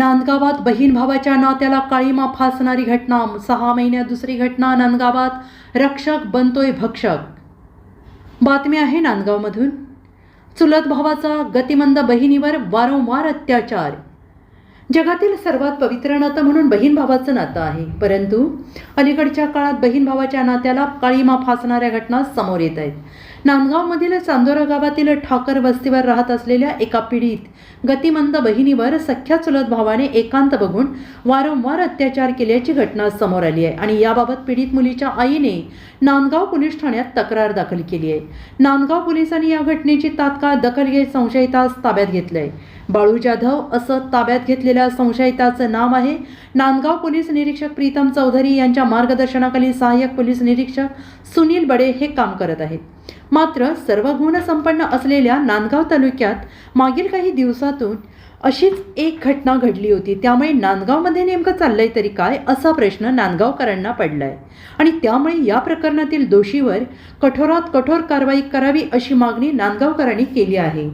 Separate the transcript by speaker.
Speaker 1: नांदगावात बहीण भावाच्या नात्याला काळीमा फासणारी घटना सहा महिन्यात दुसरी घटना नांदगावात रक्षक बनतोय भक्षक. बातमी आहे नांदगावमधून. चुलत भावाचा गतिमंद बहिणीवर वारंवार अत्याचार. जगातील सर्वात पवित्र नातं म्हणून बहीण भावाचं नातं आहे परंतु अलीकडच्या काळात बहीण भावाच्या नात्याला काळीमा फासणाऱ्या घटना समोर येत आहेत. नांदगावमधील चांदोरा गावातील ठाकर वस्तीवर राहत असलेल्या एका पीडित गतिमंद बहिणीवर सख्या चुलत भावाने एकांत बघून वारंवार अत्याचार केल्याची घटना समोर आली आहे आणि याबाबत पीडित मुलीच्या आईने नांदगाव पोलीस ठाण्यात तक्रार दाखल केली आहे. नांदगाव पोलिसांनी या घटनेची तात्काळ दखल घेत संशयितास ताब्यात घेतलंय. बाळू जाधव असं ताब्यात घेतलेल्या संशयिताचं नाव आहे. नांदगाव पोलीस निरीक्षक प्रीतम चौधरी यांच्या मार्गदर्शनाखाली सहाय्यक पोलीस निरीक्षक सुनील बडे हे काम करत आहेत. मात्र सर्व गुणसंपन्न असलेल्या नांदगाव तालुक्यात मागील काही दिवसातून अशीच एक घटना घडली होती. त्यामुळे नांदगावमध्ये नेमकं चाललंय तरी काय असा प्रश्न नांदगावकरांना पडलाय. आणि त्यामुळे या प्रकरणातील दोषीवर कठोरात कठोर कारवाई करावी अशी मागणी नांदगावकरांनी केली आहे.